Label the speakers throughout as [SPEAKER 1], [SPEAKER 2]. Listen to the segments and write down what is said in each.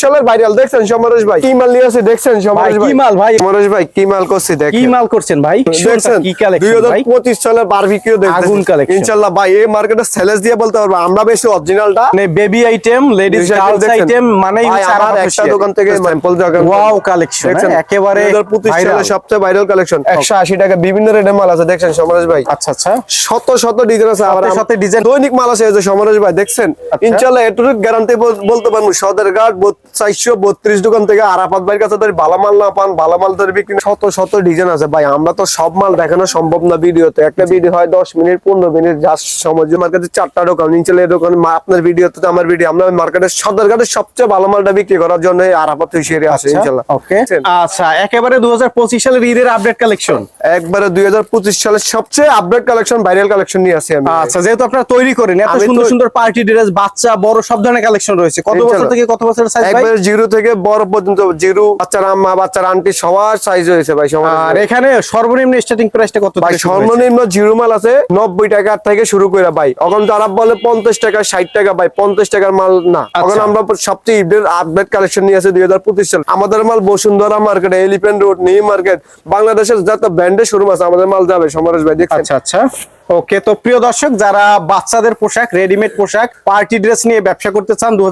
[SPEAKER 1] সালের ভাইরাল দেখছেন সমরেশ ভাই? কি মাল নিয়ে আছে দেখছেন
[SPEAKER 2] ভাই কি মাল ভাই?
[SPEAKER 1] সমরেশ ভাই কি মাল করছি
[SPEAKER 2] কি মাল করছেন ভাই?
[SPEAKER 1] দেখছেন
[SPEAKER 2] কি কালেকশন ভাই?
[SPEAKER 1] পঁচিশ সালের বারবিকিউ
[SPEAKER 2] আগুন collection।
[SPEAKER 1] ইনশাল্লাহ ভাই এই মার্কেটে সেলেস দিয়ে বলতে পারব আমরা বেশি অরিজিনালটা
[SPEAKER 2] মানে baby item ladies girls item মানে
[SPEAKER 1] আমার একটা দোকান থেকে স্যাম্পল
[SPEAKER 2] ওয়াও কালেকশন একেবারে
[SPEAKER 1] সালের সবচেয়ে ভাইরাল কালেকশন একশো আশি টাকা বিভিন্ন মাল আছে দেখছেন সমরেশ ভাই?
[SPEAKER 2] আচ্ছা আচ্ছা।
[SPEAKER 1] শত শত ডিজাইন আছে দৈনিক মাল আছে এই যে সমরেশ ভাই দেখছেন?
[SPEAKER 2] আচ্ছা।
[SPEAKER 1] ইনশাল্লাহ এটুকু গ্যারান্টি বলতে পারব সদর ঘাট চারশো বত্রিশ দোকান থেকে আরাফাত ভাইয়ের কাছে ধরে ভালো মাল না পান ভালো মাল ধরে বিক্রি শত শত ডিজাইন আছে। ভাই আমরা তো সব মাল দেখানো সম্ভব না ভিডিওতে। একটা ভিডিও হয় দশ মিনিট পনেরো মিনিট জাস্ট সময় মার্কেটে চারটা দোকান এই দোকান আপনার ভিডিওতে তো আমার ভিডিও আমরা মার্কেটের সদর ঘাটের সবচেয়ে ভালো মালটা বিক্রি করার জন্য আরাফাত হুইশিয়ারি আছে ইনশাল্লাহ।
[SPEAKER 2] ওকে আচ্ছা একেবারে 2025 সালের ঈদের আপডেট কালেকশন
[SPEAKER 1] একবারে দুই হাজার পঁচিশ সালের সবচেয়ে আপডেট কালেকশন ভাইরাল কালেকশন নিয়ে আসি আমি।
[SPEAKER 2] আচ্ছা যেহেতু আপনারা তৈরি করেন এত সুন্দর সুন্দর পার্টি ড্রেস বাচ্চা বড় সব ধরনের কালেকশন রয়েছে। কত বছর থেকে কত বছরের সাইজ ভাই?
[SPEAKER 1] একবারে জিরো থেকে বড় পর্যন্ত জিরো বাচ্চার আম্মা বাচ্চার আন্টি সবার সাইজ হয়েছে ভাই সবার
[SPEAKER 2] আর এখানে সর্বনিম্ন স্টার্টিং প্রাইসটা কত
[SPEAKER 1] ভাই? সর্বনিম্ন জিরো মাল আছে নব্বই টাকা থেকে শুরু করে ভাই। এখন বলে পঞ্চাশ টাকা ষাট টাকা ভাই পঞ্চাশ টাকার মাল না। এখন
[SPEAKER 2] আচ্ছা।
[SPEAKER 1] আমরা সবচেয়ে আপডেট কালেকশন নিয়ে আছে দুই হাজার পঁচিশ সাল। আমাদের মাল Bashundhara market elephant road new market বাংলাদেশের যত ব্র্যান্ডের শোরুম আছে আমাদের মাল যাবে সমরেশ ভাই দেখছেন?
[SPEAKER 2] আচ্ছা আচ্ছা। ওকে তো প্রিয় দর্শক যারা বাচ্চাদের পোশাক রেডিমেড পোশাক পার্টি ড্রেস নিয়ে ব্যবসা করতে চান দু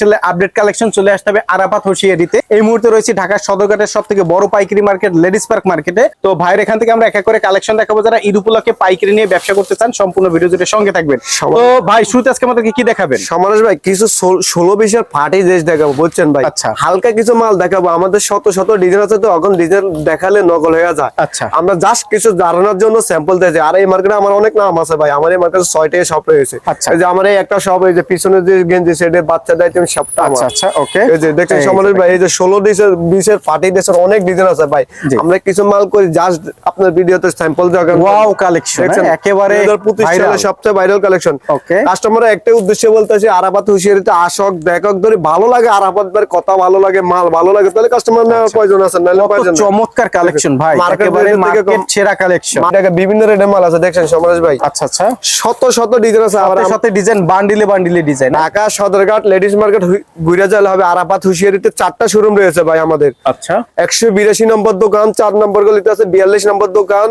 [SPEAKER 2] সালে আপডেট কালেকশন চলে আসতে হবে আরাফাত হোসিয়ারিতে এই মুহূর্তে রয়েছে ঢাকা সদরঘাটের সব থেকে বড় পাইকারি মার্কেট লেডিস পার্ক মার্কেটে তো ভাইয়ের এখান থেকে আমরা এক এক করে কালেকশন দেখাবো যারা ঈদ উপলক্ষে পাইকারি নিয়ে ব্যবসা করতে চান সম্পূর্ণ ভিডিও জুড়ে সঙ্গে থাকবেন। তো ভাই শুরুতে আজকে আমাদেরকে কি দেখাবেন?
[SPEAKER 1] সমাজ ভাই কিছু ষোলো বিশের ফাটি দেশ দেখাবো বুঝছেন ভাই?
[SPEAKER 2] আচ্ছা।
[SPEAKER 1] হালকা কিছু মাল দেখাবো আমাদের শত শত ডিজাইন আছে তো এখন ডিজাইন দেখালে নকল হয়ে যায়।
[SPEAKER 2] আচ্ছা।
[SPEAKER 1] আমরা জাস্ট কিছু জানানোর জন্য স্যাম্পল দিয়েছি আর এই মার্কেটে আমার অনেক নাম আছে ভাই। আমার এই মার্কেটে ছয়টাই শপ রয়েছে
[SPEAKER 2] আচ্ছা।
[SPEAKER 1] এই যে আমার এই একটা শপ এই যে পিছনে যে গেঞ্জি সেটের বাচ্চাদের আইটেম সবটা আমার
[SPEAKER 2] আচ্ছা আচ্ছা ওকে
[SPEAKER 1] এই যে দেখছেন সমাজ ভাই এই যে ষোলো ডিসের বিশের ফাটি দেশের অনেক ডিজাইন আছে ভাই। আমরা কিছু মাল করি জাস্ট আপনার ভিডিওতে স্যাম্পল দেওয়া
[SPEAKER 2] ওয়াও কালেকশন একেবারে
[SPEAKER 1] পঁচিশ
[SPEAKER 2] viral।
[SPEAKER 1] সালের সবচেয়ে ভাইরাল কালেকশন
[SPEAKER 2] Okay.
[SPEAKER 1] কাস্টমার একটাই উদ্দেশ্য বলতেছে আরাফাত হুশিয়ারিতে আসক দেখক ধরে ভালো লাগে আরাফাত ভাইয়ের কথা ভালো লাগে মাল ভালো লাগে তাহলে কাস্টমার নেওয়ার প্রয়োজন আছে নাহলে প্রয়োজন
[SPEAKER 2] চমৎকার কালেকশন ভাই একেবারে মার্কেট। সেরা কালেকশন
[SPEAKER 1] বিভিন্ন রেটের মাল আছে দেখেন দেখছেন সমরেশ ভাই।
[SPEAKER 2] আচ্ছা আচ্ছা।
[SPEAKER 1] শত শত ডিজাইন আছে
[SPEAKER 2] সাথে ডিজাইন বান্ডিলে বান্ডিলে design
[SPEAKER 1] Dhaka Sadarghat ladies market ঘুরে যাওয়া হবে আরাফাত হুশিয়ারিতে চারটা শোরুম রয়েছে ভাই আমাদের।
[SPEAKER 2] আচ্ছা।
[SPEAKER 1] একশো বিরাশি নম্বর দোকান চার নম্বর গলিতে আছে বিয়াল্লিশ নম্বর দোকান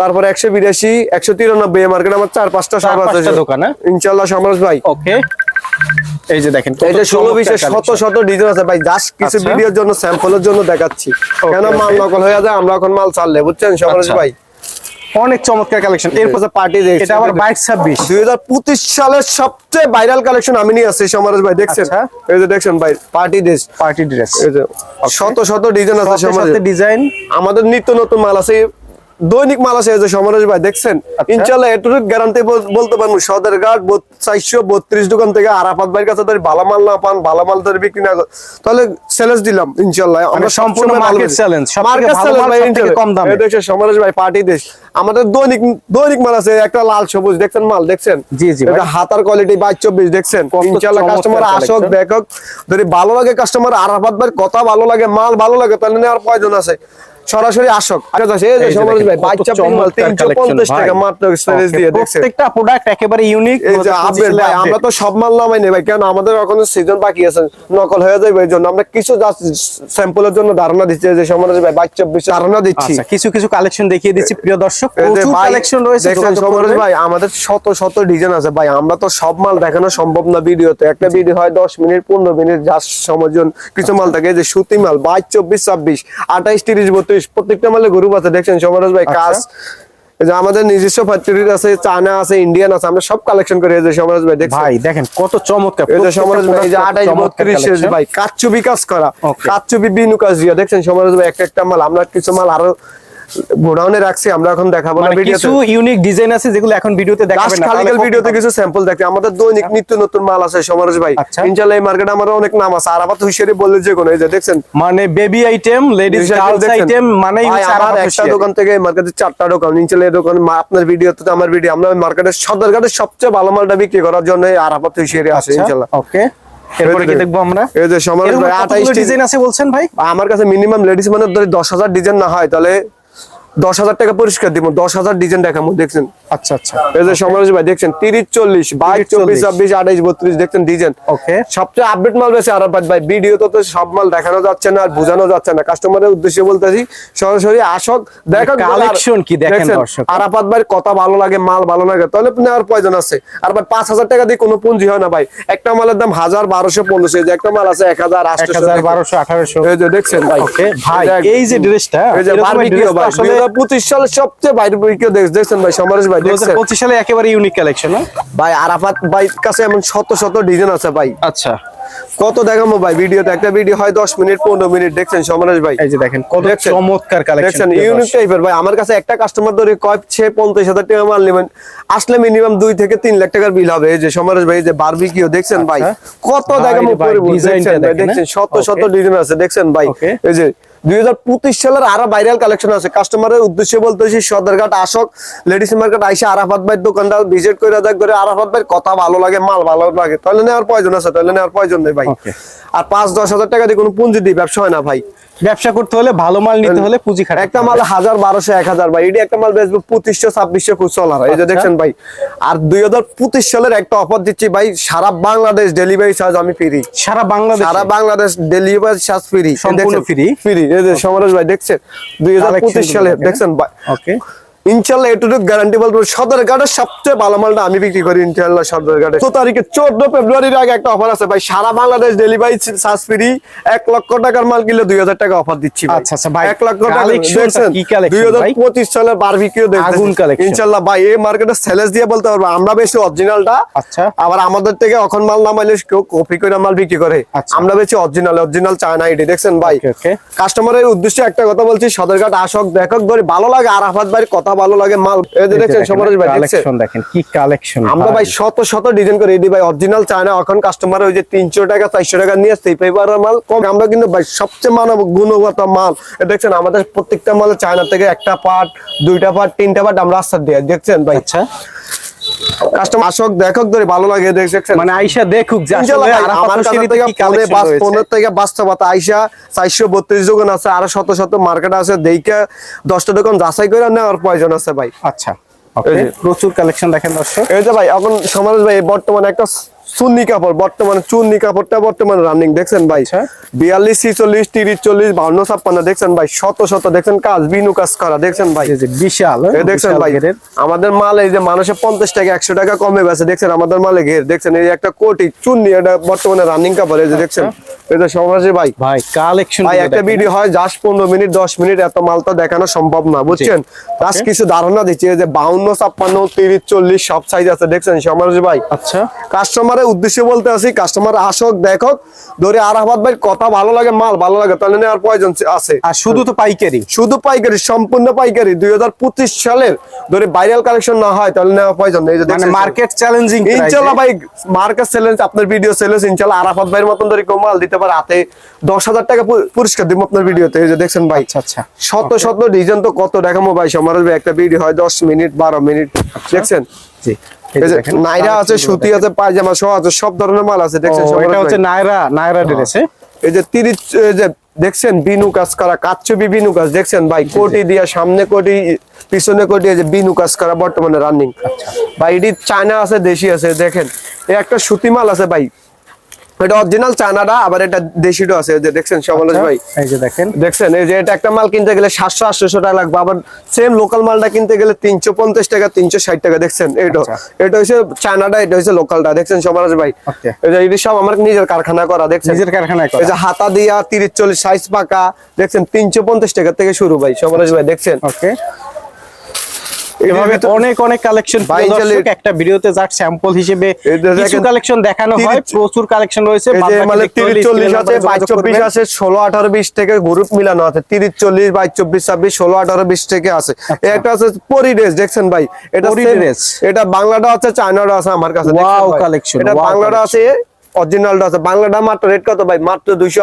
[SPEAKER 1] তারপরে একশো বিরাশি একশো তিরানব্বই মার্কেট আমার চার পাঁচটা সব আছে।
[SPEAKER 2] দোকান, হ্যাঁ?
[SPEAKER 1] ইনশাল্লাহ সমরেশ ভাই।
[SPEAKER 2] ওকে। এই যে দেখেন
[SPEAKER 1] ষোলো শত শত ডিজাইন আছে ভাই জাস্ট কিছু
[SPEAKER 2] আচ্ছা।
[SPEAKER 1] ভিডিওর জন্য স্যাম্পলের জন্য দেখাচ্ছি। কেন মাল নকল হয়ে যায় আমরা এখন মাল চাললে বুঝছেন সমরেশ
[SPEAKER 2] আচ্ছা।
[SPEAKER 1] ভাই?
[SPEAKER 2] অনেক চমৎকার কালেকশন এরপর
[SPEAKER 1] পার্টি
[SPEAKER 2] এটা আবার বাইশ ছাব্বিশ।
[SPEAKER 1] দুই হাজার পঁচিশ সালের সবচেয়ে ভাইরাল কালেকশন আমি নিয়ে আসছি সমরাজ ভাই দেখছেন?
[SPEAKER 2] আচ্ছা।
[SPEAKER 1] এই যে দেখছেন ভাই পার্টি ড্রেস
[SPEAKER 2] পার্টি ড্রেস
[SPEAKER 1] শত শত ডিজাইন আছে সমরেশ
[SPEAKER 2] ডিজাইন
[SPEAKER 1] আমাদের নিত্য নতুন মাল আছে দৈনিক মাল আছে যে সমরেশ ভাই দেখছেন?
[SPEAKER 2] আচ্ছা।
[SPEAKER 1] ইনশাল্লাহ এটুকু গ্যারান্টি বলতে পারব সদর ঘাট চারশো বত্রিশ দোকান থেকে আরাফাত ভাইয়ের কাছে ধরে ভালো মাল না পান ভালো মাল ধরে বিক্রি না তাহলে সেলেস দিলাম ইনশাল্লাহ আমরা
[SPEAKER 2] মানে সম্পূর্ণ। কম দামে।
[SPEAKER 1] এই দেখছেন সমরেশ ভাই পার্টি দেশ। আমাদের দৈনিক দৈনিক মাল আছে একটা লাল সবুজ দেখছেন মাল? দেখছেন?
[SPEAKER 2] জি, জি,
[SPEAKER 1] এটা হাতার কোয়ালিটি বাইশ চব্বিশ দেখছেন?
[SPEAKER 2] কত
[SPEAKER 1] ইনশাল্লাহ কাস্টমার আসক। দেখক। যদি ভালো লাগে কাস্টমার আরাফাত ভাইয়ের কথা ভালো লাগে মাল ভালো লাগে তাহলে নেওয়ার প্রয়োজন আছে। সরাসরি আসক। আগে তো এই যে
[SPEAKER 2] এই যে
[SPEAKER 1] সমরেশ
[SPEAKER 2] দেখেন,
[SPEAKER 1] ভাই
[SPEAKER 2] কত
[SPEAKER 1] বাইশ চব্বিশ মাল
[SPEAKER 2] চমৎকার
[SPEAKER 1] তিনশো
[SPEAKER 2] collection,
[SPEAKER 1] পঞ্চাশ
[SPEAKER 2] ভাই।
[SPEAKER 1] টাকা মাত্র স্টোরেজ দিয়ে দেখছেন
[SPEAKER 2] প্রত্যেকটা প্রোডাক্ট একেবারে ইউনিক
[SPEAKER 1] এই যে আপডেট ভাই আমরা তো সব মাল নামাই নেই ভাই কেন আমাদের এখনও সিজন বাকি আছে নকল হয়ে যাবে এই জন্য। আমরা কিছু জাস্ট স্যাম্পলের জন্য ধারণা দিচ্ছি যে সমরেশ ভাই বাইশ চব্বিশ ধারণা দিচ্ছি।
[SPEAKER 2] আচ্ছা কিছু কিছু কালেকশন দেখিয়ে দিচ্ছি প্রিয় দর্শক। প্রচুর
[SPEAKER 1] ভাই,
[SPEAKER 2] কালেকশন রয়েছে
[SPEAKER 1] ভাই আমাদের শত শত ডিজাইন আছে ভাই আমরা তো সব মাল দেখানো সম্ভব না ভিডিওতে। একটা ভিডিও হয় দশ মিনিট পনেরো মিনিট জাস্ট সমজন কিছু মাল থাকে যে সুতি মাল বাইশ চব্বিশ ছাব্বিশ আঠাইশ তিরিশ বত্রিশ প্রত্যেকটা মালে গ্রুপ আছে দেখছেন? সমরেশ ভাই
[SPEAKER 2] আচ্ছা।
[SPEAKER 1] কাজ। যে আমাদের নিজস্ব ফ্যাক্টরি আছে চায়না আছে ইন্ডিয়ান আছে আমরা সব কালেকশন করি এই যে সমরেশ ভাই দেখছেন?
[SPEAKER 2] ভাই দেখেন কত চমৎকার
[SPEAKER 1] এই যে ভাই এই যে
[SPEAKER 2] product
[SPEAKER 1] আঠাইশ
[SPEAKER 2] চমৎকার
[SPEAKER 1] বত্রিশ
[SPEAKER 2] collection।
[SPEAKER 1] ভাই কাচ্চু কাজ করা
[SPEAKER 2] কাচ্চু
[SPEAKER 1] বিবিনু বিনু কাজ দিয়া দেখছেন? সমরাজ ভাই একটা একটা মাল আমরা কিছু মাল আরও গোডাউনে রাখছি আমরা এখন দেখাবো না
[SPEAKER 2] মানে
[SPEAKER 1] ভিডিওতে
[SPEAKER 2] কিছু ইউনিক ডিজাইন আছে যেগুলো এখন ভিডিওতে দেখাবেন না। তাহলে
[SPEAKER 1] ভিডিওতে কিছু স্যাম্পল দেখতে আমাদের দৈনিক নিত্য নতুন মাল আছে সমরেশ ভাই।
[SPEAKER 2] আচ্ছা।
[SPEAKER 1] ইনশাআল্লাহ এই মার্কেটে আমার অনেক নাম আছে। আরাফাত হুশিয়ারি বললে যে কোনো এই যে দেখছেন?
[SPEAKER 2] মানে baby item ladies girls item মানে
[SPEAKER 1] আমার একটা দোকান থেকে মার্কেটে চারটা দোকান। ইনশাআল্লাহ এই দোকান আপনার ভিডিওতে তো আমার ভিডিও আমরা মার্কেটের সদরঘাটের সবচেয়ে ভালো মালটা বিক্রি করার জন্য এই আরাফাত হুশিয়ারি আছে ইনশাআল্লাহ।
[SPEAKER 2] ওকে এরপরে কি দেখব আমরা?
[SPEAKER 1] এই যে সমরেশ ভাই আঠাইশ
[SPEAKER 2] ডিজাইন আছে বলছেন ভাই?
[SPEAKER 1] আমার কাছে মিনিমাম লেডিস মানে ধরে দশ হাজার ডিজাইন না হয় তাহলে দশ হাজার টাকা পরিষ্কার দিব দশ হাজার ডিজাইন দেখাবো দেখছেন?
[SPEAKER 2] আচ্ছা আচ্ছা।
[SPEAKER 1] এই যে সমরেশ ভাই দেখছেন তিরিশ চল্লিশ বাইশ
[SPEAKER 2] 30,
[SPEAKER 1] চব্বিশ
[SPEAKER 2] 40,
[SPEAKER 1] ছাব্বিশ আঠাইশ বত্রিশ দেখছেন ডিজাইন।
[SPEAKER 2] ওকে
[SPEAKER 1] সবচেয়ে আপডেট মাল বেশি আরাফাত ভাই ভিডিও তো সব মাল দেখানো যাচ্ছে না আর বোঝানো যাচ্ছে না। কাস্টমারের উদ্দেশ্যে বলতেছি সরাসরি আসক দেখো
[SPEAKER 2] collection কি দেখেন দর্শক।
[SPEAKER 1] আরাফাত ভাইয়ের কথা ভালো লাগে মাল ভালো লাগে তাহলে নেওয়ার প্রয়োজন আছে। আর ভাই পাঁচ হাজার টাকা দিয়ে কোনো পুঁজি হয় না ভাই। একটা মালের দাম হাজার বারোশো পনেরোশো এই যে একটা মাল আছে এক হাজার আটশো
[SPEAKER 2] হাজার বারোশো
[SPEAKER 1] এই যে দেখছেন ভাই।
[SPEAKER 2] ওকে ভাই এই যে ড্রেসটা
[SPEAKER 1] এই যে বারবিকিউ ভাই
[SPEAKER 2] আসলে
[SPEAKER 1] 2025 সালের সবচেয়ে বারবিকিউ দেখছেন ভাই সমরেশ ভাই দেখছেন?
[SPEAKER 2] পঁচিশ সালে একেবারে ইউনিক কালেকশন
[SPEAKER 1] ভাই আরাফাত ভাই কাছে এমন শত শত ডিজাইন আছে ভাই।
[SPEAKER 2] আচ্ছা।
[SPEAKER 1] কত দেখাবো ভাই? ভিডিওতে একটা ভিডিও হয় দশ মিনিট পনেরো মিনিট দেখছেন সমরেশ ভাই?
[SPEAKER 2] এই যে দেখেন কত চমৎকার কালেকশন
[SPEAKER 1] ইউনিক টাইপের ভাই। আমার কাছে একটা কাস্টমার ধরে কয় সে পঞ্চাশ হাজার টাকা মাল নেবেন। আসলে মিনিমাম দুই থেকে তিন লাখ টাকার বিল হবে। এই যে সমরেশ ভাই এই যে বারবিকিউ দেখছেন ভাই?
[SPEAKER 2] আচ্ছা।
[SPEAKER 1] কত
[SPEAKER 2] ভাই
[SPEAKER 1] দেখাবো
[SPEAKER 2] রে ভাই,
[SPEAKER 1] পরিবর্তন।
[SPEAKER 2] ডিজাইনটা
[SPEAKER 1] দেখছেন শত
[SPEAKER 2] হ্যাঁ?
[SPEAKER 1] শত ডিজাইন আছে। দেখছেন ভাই? এই যে দুই হাজার পঁচিশ সালের আরও ভাইরাল কালেকশন আছে। কাস্টমারের উদ্দেশ্যে বলতেছি সদরঘাট আসক লেডিস মার্কেট আইসা আরাফাত ভাইয়ের দোকানটা ভিজিট করে দেখ করে আরাফাত ভাইয়ের কথা ভালো লাগে মাল ভালো লাগে তাহলে নেওয়ার প্রয়োজন আছে তাহলে নেওয়ার প্রয়োজন নেই ভাই। আর পাঁচ দশ হাজার টাকা দিয়ে কোনো পুঁজি দিই ব্যবসা হয় না ভাই।
[SPEAKER 2] ব্যবসা করতে হলে ভালো মাল নিতে হলে পুঁজি খাটাতে
[SPEAKER 1] একটা মাল হাজার বারোশো এক হাজার ভাই। এটি একটা মাল বেচবো পঁচিশশো ছাব্বিশশো খুব চলার। এই যে
[SPEAKER 2] আচ্ছা।
[SPEAKER 1] দেখছেন ভাই। আর দুই হাজার পঁচিশ সালের একটা অফার দিচ্ছি ভাই সারা বাংলাদেশ ডেলিভারি চার্জ আমি ফ্রি
[SPEAKER 2] সারা বাংলাদেশ?
[SPEAKER 1] সারা বাংলাদেশ ডেলিভারি চার্জ ফ্রি
[SPEAKER 2] সম্পূর্ণ free?
[SPEAKER 1] ফ্রি এই যে সমরেশ ভাই দেখছেন? দুই হাজার পঁচিশ সালে দেখছেন ভাই?
[SPEAKER 2] ওকে
[SPEAKER 1] ইনশাল্লাহ এটুকু গ্যারান্টি বলব সদর ঘাটের সবচেয়ে ভালো মালটা আমি বিক্রি করি ইনশাল্লাহ সদর ঘাটে। তো তারিখে চোদ্দ ফেব্রুয়ারির আগে একটা অফার আছে ভাই সারা বাংলাদেশ ডেলিভারি চার্জ ফ্রি এক লক্ষ টাকার মাল কিনলে দুই হাজার টাকা অফার দিচ্ছি
[SPEAKER 2] আচ্ছা, আচ্ছা, ভাই,
[SPEAKER 1] এক লক্ষ টাকা দেখছেন? দুই হাজার পঁচিশ ইনশাল্লাহ ভাই এই মার্কেটে সেলেস দিয়ে বলতে পারব আমরা বেশি অরিজিনালটা
[SPEAKER 2] আচ্ছা।
[SPEAKER 1] আবার আমাদের থেকে এখন মাল নামাইলে কেউ কপি করে মাল বিক্রি করে।
[SPEAKER 2] আচ্ছা।
[SPEAKER 1] আমরা বেশি অরিজিনাল অরিজিনাল চায়না এটি দেখছেন ভাই. কাস্টমারের উদ্দেশ্যে একটা কথা বলছি সদরঘাট আসক দেখক ধরে ভালো লাগে আরাফাত ভাইয়ের কথা ভালো লাগে মাল এই যে দেখছেন সমরেশ ভাই
[SPEAKER 2] কালেকশন দেখেন কি কালেকশন
[SPEAKER 1] আমরা ভাই। শত শত ডিজাইন করে। এটি ভাই অরিজিনাল চায় না এখন কাস্টমার ওই যে তিনশো টাকা চারশো টাকা নিয়ে আসছে পেপারের মাল কম। আমরা কিন্তু ভাই সবচেয়ে মানব গুণগত মাল। এ দেখছেন আমাদের প্রত্যেকটা মাল চায়না থেকে একটা পার্ট দুইটা পার্ট তিনটা পার্ট আমরা আস্তার দিয়ে দেখছেন ভাই?
[SPEAKER 2] আচ্ছা।
[SPEAKER 1] কাস্টমার আসক দেখক ধরে ভালো লাগে দেখছেন?
[SPEAKER 2] মানে আইসা দেখুক যে আসলে
[SPEAKER 1] আমার থেকে ফোনে বাস ফোনের থেকে বাস্তবতা। আইসা চারশো বত্রিশ দোকান আছে আরও শত শত মার্কেট আছে দেখে দশটা দোকান যাচাই করে নেওয়ার প্রয়োজন আছে ভাই।
[SPEAKER 2] আচ্ছা প্রচুর কালেকশন দেখেন দর্শক।
[SPEAKER 1] এই যে ভাই এখন সমাজ ভাই বর্তমানে একটা চুন্নি কাপড় বর্তমানে চুন্নি কাপড়টা বর্তমানে রানিং দেখছেন ভাই?
[SPEAKER 2] আচ্ছা।
[SPEAKER 1] বিয়াল্লিশ ছিচল্লিশ তিরিশ চল্লিশ বাউন্ন ছাপ্পান্ন দেখছেন ভাই? শত শত দেখছেন কাজ বিনু কাজ করা দেখছেন ভাই?
[SPEAKER 2] যে বিশাল হ্যাঁ,
[SPEAKER 1] দেখছেন ভাই আমাদের মাল এই যে মানুষের পঞ্চাশ টাকা একশো টাকা কমে গেছে দেখছেন? আমাদের মালে ঘের দেখছেন? এই যে একটা কোটি চুন্নি এটা বর্তমানে রানিং কাপড় এই যে দেখছেন? যে সমাজে ভাই।
[SPEAKER 2] ভাই কালেকশন
[SPEAKER 1] ভাই একটা ভিডিও হয় জাস্ট পনেরো মিনিট দশ মিনিট এত মাল তো দেখানো সম্ভব না বুঝছেন? জাস্ট কিছু ধারণা দিচ্ছি যে বাউন্ন ছাপ্পান্ন তিরিশ চল্লিশ সব সাইজ আছে দেখছেন? সমাজ ভাই।
[SPEAKER 2] আচ্ছা।
[SPEAKER 1] কাস্টমারের উদ্দেশ্যে বলতে আসি কাস্টমার আসক দেখক ধরে আরাফাত ভাই কথা ভালো লাগে মাল ভালো লাগে তাহলে নেওয়ার প্রয়োজন আছে।
[SPEAKER 2] আর শুধু তো পাইকারি।
[SPEAKER 1] শুধু পাইকারি সম্পূর্ণ পাইকারি। দুই হাজার পঁচিশ সালের ধরে ভাইরাল কালেকশন না হয় তাহলে নেওয়ার প্রয়োজন নেই এই যে
[SPEAKER 2] মানে। মার্কেট চ্যালেঞ্জিং
[SPEAKER 1] ইনশাল্লাহ ভাই মার্কেট চ্যালেঞ্জ আপনার ভিডিও চ্যালেঞ্জ ইনশাল্লাহ আরাফাত ভাইয়ের মতন ধরে মাল দিতে পারে হাতে দশ হাজার টাকা পুরস্কার দিব আপনার ভিডিওতে। এই যে দেখছেন ভাই।
[SPEAKER 2] আচ্ছা আচ্ছা।
[SPEAKER 1] শত শত ডিজাইন তো কত দেখামো ভাই ভাই একটা ভিডিও হয় দশ মিনিট বারো মিনিট। দেখছেন?
[SPEAKER 2] জি।
[SPEAKER 1] নাইরা আছে সুতি আছে পায়জামা সহ আছে সব ধরনের মাল আছে। দেখছেন
[SPEAKER 2] এটা হচ্ছে নায়রা নায়রা ড্রেস।
[SPEAKER 1] এই যে তিরিশ এই যে দেখছেন বিনু কাজ করা কাচ্চবি বিনু কাজ। দেখছেন ভাই কোটি দিয়া সামনে কোটি পিছনে কোটি যে বিনু কাজ করা বর্তমানে রানিং ভাই এটি চায়না আছে দেশি আছে দেখেন। একটা সুতি মাল আছে ভাই এটা অরিজিনাল চায়নাটা আবার এটা দেশিটা আছে যে দেখছেন সমালোচ ভাই?
[SPEAKER 2] এই যে দেখেন।
[SPEAKER 1] দেখছেন এই যে এটা একটা মাল কিনতে গেলে সাতশো আটশো টাকা লাগবে আবার সেম লোকাল মালটা কিনতে গেলে তিনশো পঞ্চাশ টাকা তিনশো ষাট টাকা দেখছেন? এটা
[SPEAKER 2] আচ্ছা।
[SPEAKER 1] এটা হচ্ছে চায়নাটা এটা হচ্ছে লোকালটা দেখছেন সমাজ ভাই?
[SPEAKER 2] Okay.
[SPEAKER 1] এই যে এটি সব আমার নিজের কারখানা করা দেখছেন?
[SPEAKER 2] নিজের কারখানায় করা।
[SPEAKER 1] এই যে হাতা দিয়া তিরিশ চল্লিশ সাইজ পাকা দেখছেন? তিনশো পঞ্চাশ টাকা থেকে শুরু ভাই সমাজ ভাই দেখছেন?
[SPEAKER 2] ওকে। এভাবে অনেক অনেক কালেকশন
[SPEAKER 1] ইনশাল্লাহ-
[SPEAKER 2] একটা ভিডিওতে যাক স্যাম্পল হিসেবে কিছু কালেকশন দেখানো হয় প্রচুর কালেকশন রয়েছে
[SPEAKER 1] মানে
[SPEAKER 2] দেখতে হলে
[SPEAKER 1] তিরিশ চল্লিশ
[SPEAKER 2] screen এর
[SPEAKER 1] আছে
[SPEAKER 2] নাম্বারে
[SPEAKER 1] বাইশ
[SPEAKER 2] যোগাযোগ
[SPEAKER 1] চব্বিশ
[SPEAKER 2] করবেন।
[SPEAKER 1] আছে ষোলো আঠারো বিশ থেকে গ্রুপ মিলানো আছে তিরিশ চল্লিশ বাইশ চব্বিশ ছাব্বিশ ষোলো আঠারো বিশ থেকে আছে। এই একটা আছে পরি ড্রেস দেখছেন ভাই? এটা
[SPEAKER 2] পরি
[SPEAKER 1] same- এটা বাংলাটা আছে চায়নাটা আছে আমার কাছে দেখছেন ভাই। এটা বাংলাটা আছে অরিজিনালটা আছে। বাংলাটা মাত্র রেট কত ভাই? মাত্র দুইশো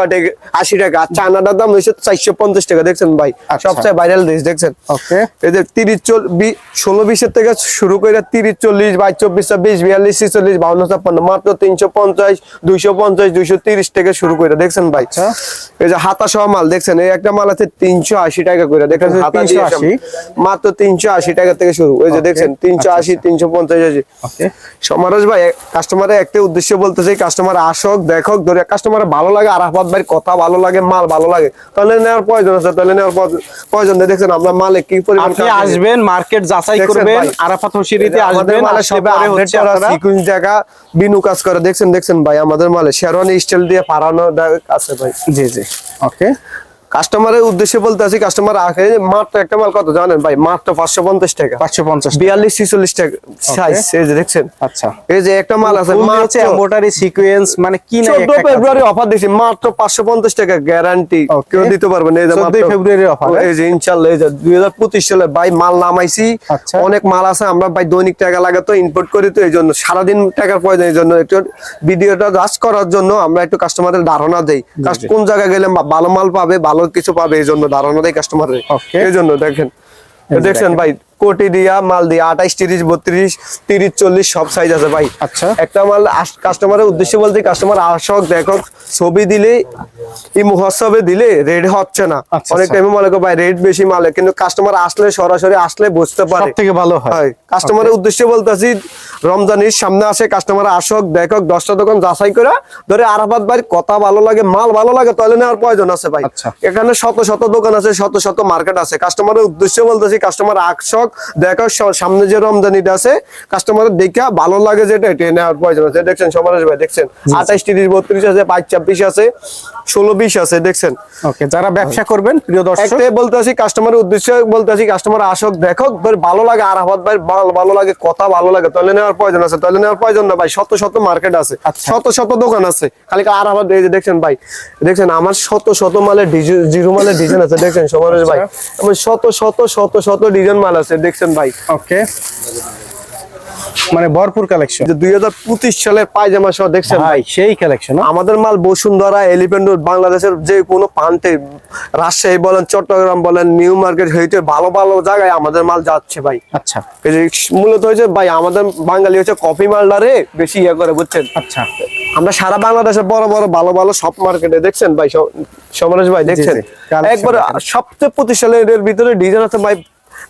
[SPEAKER 1] আশি টাকা। আর চায়নাটার দাম হয়েছে চারশো পঞ্চাশ টাকা দেখছেন ভাই?
[SPEAKER 2] আচ্ছা।
[SPEAKER 1] সবচেয়ে ভাইরাল দেশ দেখছেন? তিরিশ চল্লিশ ষোলো বিশের থেকে শুরু করে তিরিশ চল্লিশ বাইশ চব্বিশ ছাব্বিশ বিয়াল্লিশ ছিচল্লিশ বাউন্ন ছাপ্পান্ন মাত্র তিনশো পঞ্চাশ দুইশো পঞ্চাশ দুইশো তিরিশ থেকে শুরু করে দেখছেন ভাই?
[SPEAKER 2] আচ্ছা।
[SPEAKER 1] এই যে হাতা সহ মাল দেখছেন? এই একটা মাল আছে তিনশো আশি টাকা করে দেখেন
[SPEAKER 2] এটা
[SPEAKER 1] হাতা
[SPEAKER 2] 380
[SPEAKER 1] দিয়ে সব- মাত্র তিনশো আশি টাকা থেকে শুরু। ওই যে দেখছেন? তিনশো
[SPEAKER 2] আচ্ছা,
[SPEAKER 1] আশি তিনশো পঞ্চাশ আশি। সমারোজ ভাই কাস্টমারের একটা উদ্দেশ্য বলতে চাই কাস্টমার আসক দেখক ধরে কাস্টমার ভালো লাগে আরাফাত ভাইয়ের কথা ভালো লাগে মাল ভালো লাগে তাহলে নেওয়ার প্রয়োজন আছে তাহলে নেওয়ার প্রয়োজন- নেই। দেখছেন আমরা মালে কি পরিমাণ
[SPEAKER 2] আপনি আসবেন মার্কেট যাচাই করবেন
[SPEAKER 1] ভাই।
[SPEAKER 2] আরাফাত হোসিরিতে
[SPEAKER 1] আমাদের
[SPEAKER 2] আসবেন
[SPEAKER 1] মালে আপডেট
[SPEAKER 2] হচ্ছে
[SPEAKER 1] করা
[SPEAKER 2] আপনারা।
[SPEAKER 1] sequence জায়গা বিনু কাজ করে। দেখছেন দেখছেন ভাই আমাদের মালে শেরওয়ানি স্টাইল দিয়ে পারানো আছে ভাই।
[SPEAKER 2] জি জি। ওকে
[SPEAKER 1] কাস্টমারের উদ্দেশ্যে বলতে আছি কাস্টমার আগে মাত্র একটা মাল কত জানেন ভাই? মাত্র পাঁচশো পঞ্চাশ টাকা।
[SPEAKER 2] পাঁচশো পঞ্চাশ
[SPEAKER 1] বিয়াল্লিশ ছিচল্লিশ টাকা সাইজ এই যে দেখছেন?
[SPEAKER 2] আচ্ছা।
[SPEAKER 1] এই যে একটা মাল আছে মাত্র
[SPEAKER 2] সিকোয়েন্স মানে কি না
[SPEAKER 1] ফেব্রুয়ারি অফার দিছি মাত্র পাঁচশো পঞ্চাশ টাকা গ্যারান্টি কেউ দিতে এই যে
[SPEAKER 2] 14 ফেব্রুয়ারি
[SPEAKER 1] ও, এই যে এই যে দুই হাজার পঁচিশ সালে ভাই মাল নামাইছি।
[SPEAKER 2] আচ্ছা।
[SPEAKER 1] অনেক মাল আছে আমরা ভাই দৈনিক টাকা লাগে তো ইম্পোর্ট করি তো এই জন্য সারাদিন টাকার প্রয়োজন এই জন্য একটু ভিডিওটা রাজ করার জন্য আমরা একটু কাস্টমারের ধারণা দেই। কোন জায়গায় গেলে ভালো মাল পাবে ভালো কিছু পাবে এই জন্য ধারণা দেয় কাস্টমারের
[SPEAKER 2] Okay.
[SPEAKER 1] এই জন্য দেখেন
[SPEAKER 2] এই যে
[SPEAKER 1] দেখছেন
[SPEAKER 2] দেখেন।
[SPEAKER 1] ভাই কোটি দিয়া মাল দিয়া আঠাইশ তিরিশ বত্রিশ তিরিশ চল্লিশ সব সাইজ আছে ভাই।
[SPEAKER 2] আচ্ছা।
[SPEAKER 1] একটা মাল কাস্টমারের উদ্দেশ্য বলতে কাস্টমার আসক দেখক ছবি দিলে এই মহোৎসবে দিলে রেড হচ্ছে না।
[SPEAKER 2] আচ্ছা,
[SPEAKER 1] অনেক
[SPEAKER 2] আচ্ছা।
[SPEAKER 1] টাইমে মনে করো ভাই রেড বেশি মালে কিন্তু কাস্টমার আসলে সরাসরি আসলে বুঝতে পারে।
[SPEAKER 2] থেকে ভালো হয়।
[SPEAKER 1] কাস্টমারের উদ্দেশ্যে বলতেছি রমজানের সামনে আসে কাস্টমার আসক দেখক দশটা দোকান যাচাই করে ধরে আরাফাত ভাই কথা ভালো লাগে মাল ভালো লাগে তাহলে নেওয়ার প্রয়োজন আছে ভাই।
[SPEAKER 2] আচ্ছা।
[SPEAKER 1] এখানে শত শত দোকান আছে শত শত মার্কেট আছে। কাস্টমারের উদ্দেশ্যে বলতেছি কাস্টমার আসক দেখক স- সামনে যে রমজানিটা আছে কাস্টমারের দেখা ভালো লাগে যেটা এটা নেওয়ার প্রয়োজন আছে। দেখছেন সমাজ ভাই দেখছেন? আঠাইশ তিরিশ বত্রিশ আছে বাইশ ছাব্বিশ আছে ষোলো বিশ আছে দেখছেন?
[SPEAKER 2] ওকে যারা ব্যবসা করবেন প্রিয় দর্শক।
[SPEAKER 1] বলতে আছি কাস্টমারের উদ্দেশ্যে বলতে আছি কাস্টমার আসক দেখক ভালো লাগে আরাফাত ভাই ভালো- লাগে কথা ভালো লাগে তাহলে নেওয়ার প্রয়োজন আছে তাহলে নেওয়ার প্রয়োজন না ভাই শত শত মার্কেট আছে
[SPEAKER 2] আচ্ছা।
[SPEAKER 1] শত শত দোকান আছে খালি আরাফাত এই যে দেখছেন ভাই দেখছেন আমার শত শত মালের জিরো মালের ডিজাইন আছে দেখছেন সমারেশ ভাই আমার শত শত শত শত ডিজাইন মাল আছে দেখছেন ভাই।
[SPEAKER 2] ওকে। মানে ভরপুর কালেকশন
[SPEAKER 1] যে দুই হাজার পঁচিশ সালের পায়জামা সহ দেখছেন ভাই
[SPEAKER 2] সেই কালেকশন
[SPEAKER 1] আমাদের মাল বসুন্ধরা এলিফেন্ট রোড বাংলাদেশের যে কোনো প্রান্তে রাজশাহী বলেন চট্টগ্রাম বলেন নিউ মার্কেট হইতে ভালো ভালো জায়গায় আমাদের মাল যাচ্ছে ভাই।
[SPEAKER 2] আচ্ছা।
[SPEAKER 1] মূলত হয়েছে ভাই আমাদের বাঙালি হচ্ছে কফি মালটারে বেশি ইয়ে করে বুঝছেন?
[SPEAKER 2] আচ্ছা।
[SPEAKER 1] আমরা সারা বাংলাদেশে বড় বড় ভালো ভালো সব মার্কেটে দেখছেন ভাই সমরেশ ভাই দেখছেন? একবার। সবচেয়ে এর ভিতরে ডিজাইন আছে ভাই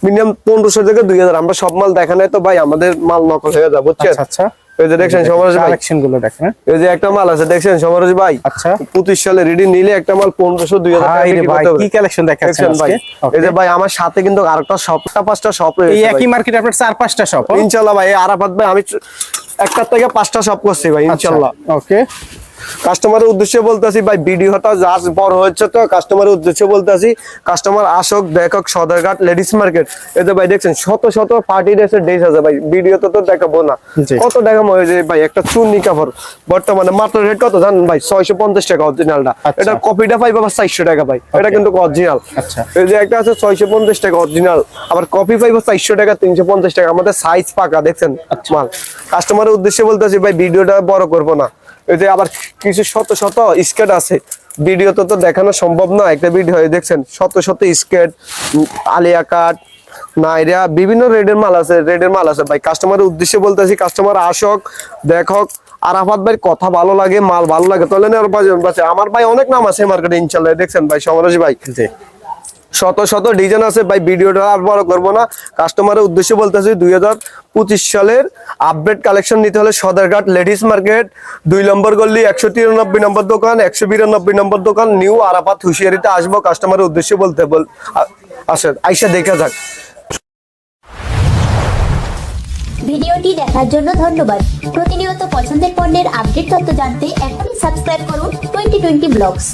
[SPEAKER 1] মিনিমাম পনেরোশো থেকে দুই হাজার। আমরা সব মাল দেখা নাই তো ভাই আমাদের মাল নকল হয়ে যাবে বুঝছেন?
[SPEAKER 2] আচ্ছা আচ্ছা।
[SPEAKER 1] এই যে দেখছেন ভাই।
[SPEAKER 2] কালেকশনগুলো দেখেন হ্যাঁ?
[SPEAKER 1] এই যে একটা মাল আছে দেখছেন ভাই?
[SPEAKER 2] আচ্ছা।
[SPEAKER 1] পঁচিশ সালে রেডি নিলে একটা মাল টাকা
[SPEAKER 2] ভাই কি কালেকশন দেখাচ্ছেন
[SPEAKER 1] ভাই?
[SPEAKER 2] আজকে
[SPEAKER 1] এই যে ভাই আমার সাথে কিন্তু আরেকটা শপটা পাঁচটা শপ
[SPEAKER 2] এই একই মার্কেটে আপনার চার পাঁচটা শপ
[SPEAKER 1] ইনশাল্লাহ ভাই আরাফাত ভাই আমি একটার থেকে পাঁচটা শপ করছি ভাই
[SPEAKER 2] আচ্ছা।
[SPEAKER 1] ইনশাল্লাহ।
[SPEAKER 2] ওকে
[SPEAKER 1] কাস্টমারের উদ্দেশ্যে বলতেছি ভাই ভিডিওটা জাস্ট বড় হচ্ছে তো। কাস্টমারের উদ্দেশ্যে বলতেছি কাস্টমার আসক দেখক সদরঘাট লেডিস মার্কেট। এতে ভাই দেখছেন শত শত পার্টি ড্রেসের ড্রেস আছে ভাই ভিডিওতে তো দেখাবো না। কত দেখাবো ওই যে ভাই একটা চুন্নি কাপড়। বর্তমানে মাত্র রেট কত জানেন ভাই? ছয়শো পঞ্চাশ টাকা অরিজিনালটা
[SPEAKER 2] আচ্ছা।
[SPEAKER 1] এটা কপিটা পাই বাবা চারশো টাকা ভাই। এটা কিন্তু অরিজিনাল
[SPEAKER 2] আচ্ছা।
[SPEAKER 1] এই যে একটা আছে ছয়শো পঞ্চাশ টাকা অরিজিনাল আবার কপি পাইবো চারশো টাকা তিনশো পঞ্চাশ টাকা। আমাদের সাইজ পাকা দেখছেন?
[SPEAKER 2] আচ্ছা।
[SPEAKER 1] মাল। কাস্টমারের উদ্দেশ্যে বলতেছি ভাই ভিডিওটা বড় করব না। যে আবার কিছু শত শত স্কেট আছে। ভিডিওতে তো দেখানো সম্ভব না, একটা ভিডিও দেখছেন? শত শত স্কেট, আলিয়া কাট নাইরা, বিভিন্ন রেডের মাল আছে, রেডের মাল আছে। ভাই কাস্টমারের উদ্দেশ্যে বলতেছি কাস্টমার আসক, দেখক। আরাফাত ভাই কথা ভালো লাগে, মাল ভালো লাগে, তাহলে আমার ভাই অনেক নাম আছে মার্কেটে ইনশাল্লাহ, দেখছেন ভাই, সমরেশ ভাই? শত শত ডিজাইন আছে। ভাই, ভিডিওটা আর বড় করব না। কাস্টমারের উদ্দেশ্যে বলতেছি, দুই হাজার পঁচিশ সালের আপডেট কালেকশন নিতে হলে সদরঘাট লেডিস মার্কেট, দুই নম্বর গল্লি একশো তিরানব্বই নম্বর দোকান, একশো বিরানব্বই নম্বর দোকান, নিউ আরাফাত হুশিয়ারিতে আসব কাস্টমারের উদ্দেশ্যে বলতে বল আসেন, আইসা দেখা যাক।
[SPEAKER 3] ভিডিওটি দেখার জন্য ধন্যবাদ। প্রতিনিয়ত পছন্দের পণ্যের আপডেট তথ্য জানতে এখনই সাবস্ক্রাইব করুন টোয়েন্টি টোয়েন্টি ব্লগস।